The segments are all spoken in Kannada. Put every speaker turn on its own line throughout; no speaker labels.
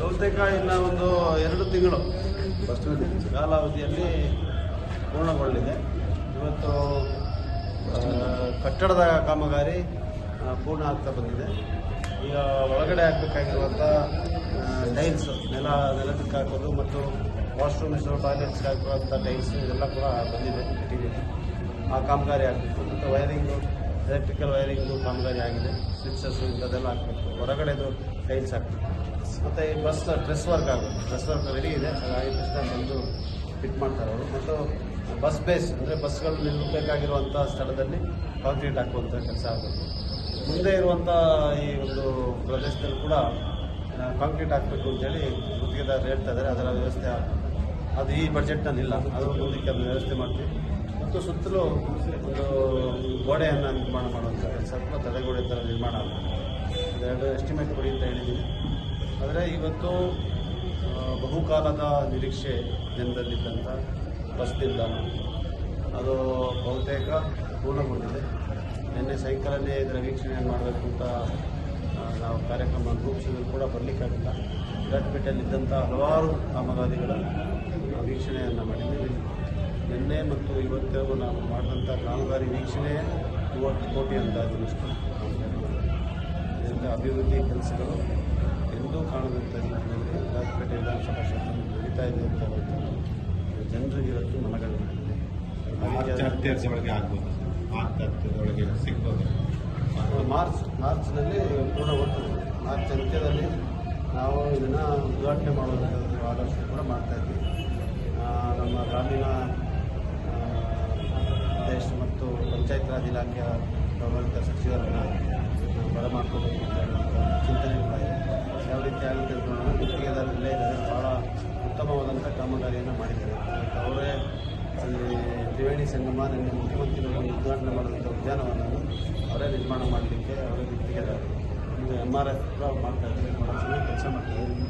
ಬಹುತೇಕ ಇನ್ನು ಒಂದು ಎರಡು ತಿಂಗಳು ಫಸ್ಟ್ ಕಾಲಾವಧಿಯಲ್ಲಿ ಪೂರ್ಣಗೊಳ್ಳಿದೆ ಇವತ್ತು ಕಟ್ಟಡದ ಕಾಮಗಾರಿ ಪೂರ್ಣ ಆಗ್ತಾ ಬಂದಿದೆ. ಈಗ ಒಳಗಡೆ ಹಾಕಬೇಕಾಗಿರುವಂಥ ಟೈಲ್ಸ್ ನೆಲ ನೆಲದಕ್ಕೆ ಹಾಕೋದು ಮತ್ತು ವಾಶ್ರೂಮ್ಸು ಟಾಯ್ಲೆಟ್ಸ್ ಹಾಕುವಂಥ ಟೈಲ್ಸ್ ಇದೆಲ್ಲ ಕೂಡ ಬಂದಿದೆ. ಮೆಟೀರಿಯಲ್ ಆ ಕಾಮಗಾರಿ ಆಗಬೇಕು. ಮತ್ತು ವೈರಿಂಗು ಎಲೆಕ್ಟ್ರಿಕಲ್ ವೈರಿಂಗು ಕಾಮಗಾರಿ ಆಗಿದೆ. ಸ್ವಿಚಸ್ಸು ಇಂಥದ್ದೆಲ್ಲ ಹಾಕಬೇಕು. ಹೊರಗಡೆದು ಟೈಲ್ಸ್ ಹಾಕಬೇಕು. ಮತ್ತು ಈ ಬಸ್ ಡ್ರೆಸ್ ವರ್ಕ್ ಆಗುತ್ತೆ ಡ್ರೆಸ್ ವರ್ಕ್ ರೆಡಿ ಇದೆ. ಆಗಿದ ತಕ್ಷಣ ಬಂದು ಫಿಟ್ ಮಾಡ್ತಾರೆ ಅವರು. ಮತ್ತು ಬಸ್ ಬೇಸ್ ಅಂದರೆ ಬಸ್ಗಳು ನಿಲ್ಲಬೇಕಾಗಿರುವಂಥ ಸ್ಥಳದಲ್ಲಿ ಕಾಂಕ್ರೀಟ್ ಹಾಕುವಂಥ ಕೆಲಸ ಆಗಬೇಕು. ಮುಂದೆ ಇರುವಂಥ ಈ ಒಂದು ಪ್ರದೇಶದಲ್ಲಿ ಕೂಡ ಕಾಂಕ್ರೀಟ್ ಹಾಕಬೇಕು ಅಂತೇಳಿ ಗುತ್ತಿಗೆದಾರರು ಹೇಳ್ತಾ ಇದ್ದಾರೆ. ಅದರ ವ್ಯವಸ್ಥೆ ಅದು ಈ ಬಜೆಟ್ನಲ್ಲಿ ಇಲ್ಲ ಅದು ಮುಂದಕ್ಕೆ ಅದನ್ನು ವ್ಯವಸ್ಥೆ ಮಾಡ್ತೀವಿ. ಮತ್ತು ಸುತ್ತಲೂ ಒಂದು ಗೋಡೆಯನ್ನು ನಿರ್ಮಾಣ ಮಾಡುವಂಥ ಕೆಲಸ ಕೂಡ ತಡೆಗೋಡೆ ಥರ ನಿರ್ಮಾಣ ಆಗುತ್ತೆ. ಅದೆರಡು ಎಸ್ಟಿಮೇಟ್ ಕೊಡಿ ಅಂತ ಹೇಳಿದ್ದೀನಿ. ಆದರೆ ಇವತ್ತು ಬಹುಕಾಲದ ನಿರೀಕ್ಷೆ ಜನರಲ್ಲಿದ್ದಂಥ ಬಸ್ ನಿಲ್ದಾಣ ಅದು ಬಹುತೇಕ ಪೂರ್ಣಗೊಂಡಿದೆ. ನಿನ್ನೆ ಸಾಯಂಕಾಲನೇ ಇದರ ವೀಕ್ಷಣೆ ಮಾಡಬೇಕು ಅಂತ ನಾವು ಕಾರ್ಯಕ್ರಮ ರೂಪಿಸಿದ್ರು ಕೂಡ ಬರಲಿಕ್ಕಾಗಿಲ್ಲ. ವಿರಾಟ್ಪೇಟೆಯಲ್ಲಿದ್ದಂಥ ಹಲವಾರು ಕಾಮಗಾರಿಗಳ ವೀಕ್ಷಣೆಯನ್ನು ಮಾಡಿದ್ದೀವಿ. ನಿನ್ನೆ ಮತ್ತು ಇವತ್ತು ನಾವು ಮಾಡಿದಂಥ ಕಾಮಗಾರಿ ವೀಕ್ಷಣೆ ಮೂವತ್ತು ಕೋಟಿ ಅಂದಾಜಿನಷ್ಟು ಕಾಮಗಾರಿಗಳು ಇದರಿಂದ ಅಭಿವೃದ್ಧಿ ಕೆಲಸಗಳು ಎಂದೂ ಕಾಣದಂಥ ರೀತಿಯಲ್ಲಿ ರಾಜಪೇಟೆ ವಿಧಾನಸಭಾ ಕ್ಷೇತ್ರ ನಡೀತಾ ಇದೆ ಅಂತ ಹೇಳ್ತಾರೆ ಜನರಿಗೆ ಇವತ್ತು ಮನಗಂಡಿದೆ
ಆಗ್ಬೋದು. ಸಿಗ್ಬೋದು.
ಮಾರ್ಚ್ ಮಾರ್ಚ್ನಲ್ಲಿ ಪೂರ್ಣಗೊಳ್ತದೆ ಮಾರ್ಚ್ ಅಂತ್ಯದಲ್ಲಿ ನಾವು ಇದನ್ನು ಉದ್ಘಾಟನೆ ಮಾಡುವಂಥದ್ದು ಆಲೋಚನೆ ಕೂಡ ಮಾಡ್ತಾ ಇದ್ವಿ. ನಮ್ಮ ಗ್ರಾಮೀಣ ಪಂಚಾಯತ್ ರಾಜ್ ಇಲಾಖೆಯ ಗೌರವಿತ ಸಚಿವರನ್ನು ಬರಮಾಡ್ಕೋಬೇಕು ಅಂತ ಹೇಳುವಂಥ ಚಿಂತನೆ ಕೂಡ ಇದೆ. ಯಾವ ರೀತಿ ಆಗುತ್ತೆ ನೋಡೋಣ ಗುತ್ತಿಗೆದಾರರು ಇಲ್ಲೇ ಇದ್ದಾರೆ. ಭಾಳ ಉತ್ತಮವಾದಂಥ ಕಾಮಗಾರಿಯನ್ನು ಮಾಡಿದ್ದಾರೆ. ಅವರೇ ಈ ತ್ರಿವೇಣಿ ಸಂಗಮ ನಿನ್ನೆ ಮುಖ್ಯಮಂತ್ರಿಗಳು ಉದ್ಘಾಟನೆ ಮಾಡಿದಂಥ ಉದ್ಯಾನವನವನ್ನು ಅವರೇ ನಿರ್ಮಾಣ ಮಾಡಲಿಕ್ಕೆ ಅವರೇ ಗುತ್ತಿಗೆದಾರರು. ಇದು ಎಂ ಆರ್ ಎಫ್ ಕೂಡ ಮಾಡ್ತಾ ಇದ್ದಾರೆ. ಚೆನ್ನಾಗಿ ಕೆಲಸ ಮಾಡ್ತಾ ಇದ್ದಾರೆ.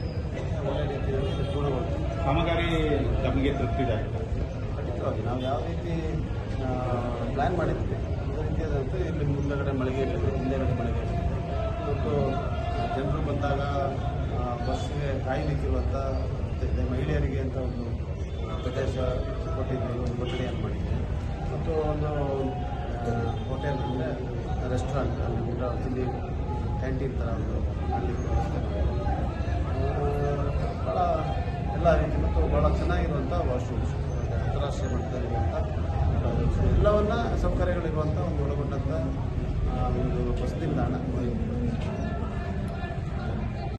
ಒಳ್ಳೆ ರೀತಿಯಲ್ಲಿ ಪೂರ್ಣಗೊಳ್ತಾರೆ
ಕಾಮಗಾರಿ ತಮಗೆ ತೃಪ್ತಿದಾಯಕ
ಖಂಡಿತವಾಗಿ. ನಾವು ಯಾವ ರೀತಿ ಪ್ಲ್ಯಾನ್ ಮಾಡಿದ್ವಿ. ರೀತಿಯಾದಂತೆ ಇಲ್ಲಿ ಮುಂದಗಡೆ ಮಳಿಗೆ ಇರ್ತದೆ ಹಿಂದೆಗಡೆ ಮಳಿಗೆ ಇರ್ತದೆ ಮತ್ತು ಜನರು ಬಂದಾಗ ಬಸ್ಗೆ ಕಾಯಲಿಕ್ಕಿರುವಂಥ ಮತ್ತೆ ಮಹಿಳೆಯರಿಗೆ ಅಂತ ಒಂದು ಪ್ರದೇಶ ಕೊಟ್ಟಿದ್ದೀವಿ ಒಂದು ಕೊಠಡಿಯನ್ನು ಮಾಡಿದ್ವಿ. ಮತ್ತು ಒಂದು ಹೋಟೆಲ್ ಅಂದರೆ ರೆಸ್ಟೋರೆಂಟ್ ಅಲ್ಲಿ ಊಟ, ತಿಂಡಿ ಕ್ಯಾಂಟೀನ್ ಥರ ಒಂದು ಮಾಡಲಿಕ್ಕೆ ವ್ಯವಸ್ಥೆ ಭಾಳ ಎಲ್ಲ ರೀತಿ ಮತ್ತು ಭಾಳ ಚೆನ್ನಾಗಿರುವಂಥ ವಾಶ್ರೂಮ್ಸ್ ಅಂತಾರಾಷ್ಟ್ರೀಯ ಮಟ್ಟದಲ್ಲಿರುವಂಥ ಎಲ್ಲವನ್ನ ಸೌಕರ್ಯಗಳಿರುವಂಥ ಒಂದು ಒಳಗೊಂಡಂಥ ಒಂದು ಬಸ್ ನಿಲ್ದಾಣ.